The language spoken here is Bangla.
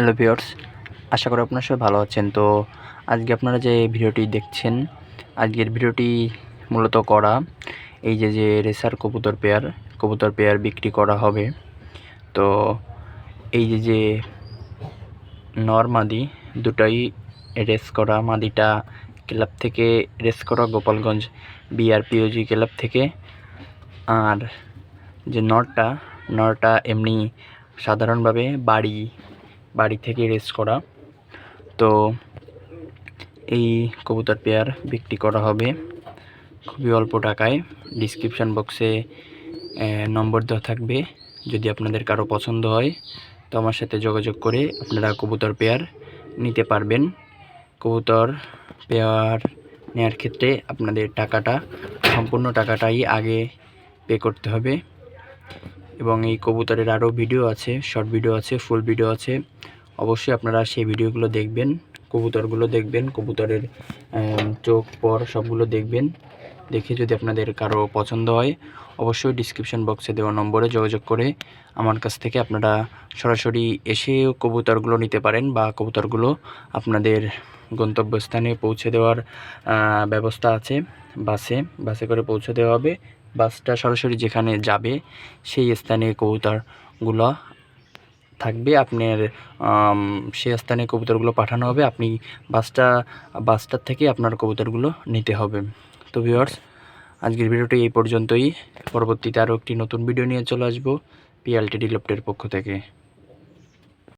হ্যালো ভিউয়ার্স, আশা করি আপনারা সবাই ভালো আছেন। তো আজকে আপনারা যে ভিডিওটি দেখছেন, আজকের ভিডিওটি মূলত করা এই যে যে রেসার কবুতর পেয়ার কবুতর পেয়ার বিক্রি করা হবে। তো এই যে যে নর মাদি দুটাই রেস করা, মাদিটা ক্লাব থেকে রেস করা, গোপালগঞ্জ বিআরপিওজি ক্লাব থেকে। আর যে নরটা নরটা এমনি সাধারণভাবে বাড়ি বাড়ি থেকে রেস করা। তো এই কবুতর পেয়ার বিক্রি করা হবে খুবই অল্প টাকায়। ডিসক্রিপশান বক্সে নম্বর দেওয়া থাকবে। যদি আপনাদের কারও পছন্দ হয়, তো আমার সাথে যোগাযোগ করে আপনারা কবুতর পেয়ার নিতে পারবেন। কবুতর পেয়ার নেওয়ার ক্ষেত্রে আপনাদের টাকাটা, সম্পূর্ণ টাকাটাই আগে পে করতে হবে। এবং এই কবুতরের আরও ভিডিও আছে, শর্ট ভিডিও আছে, ফুল ভিডিও আছে। অবশ্যই আপনারা সেই ভিডিওগুলো দেখবেন, কবুতরগুলো দেখবেন, কবুতরের চোখ, পর সবগুলো দেখবেন। দেখে যদি আপনাদের কারও পছন্দ হয়, অবশ্যই ডিসক্রিপশন বক্সে দেওয়া নম্বরে যোগাযোগ করে আমার কাছ থেকে আপনারা সরাসরি এসেও কবুতরগুলো নিতে পারেন বা কবুতরগুলো আপনাদের গন্তব্যস্থানে পৌঁছে দেওয়ার ব্যবস্থা আছে, বাসে বাসে করে পৌঁছে দেওয়া হবে। বাসটা সরাসরি যেখানে যাবে, সেই স্থানে কবুতরগুলো থাকবে। আপনার সেই স্থানে কবুতরগুলো পাঠানো হবে। আপনি বাসটা, বাসটার থেকে আপনার কবুতরগুলো নিতে হবে। তো ভিওর্স আজকের ভিডিওটি এই পর্যন্তই। পরবর্তীতে আরও একটি নতুন ভিডিও নিয়ে চলে আসব পিএলটি ডিলপ্টের পক্ষ থেকে।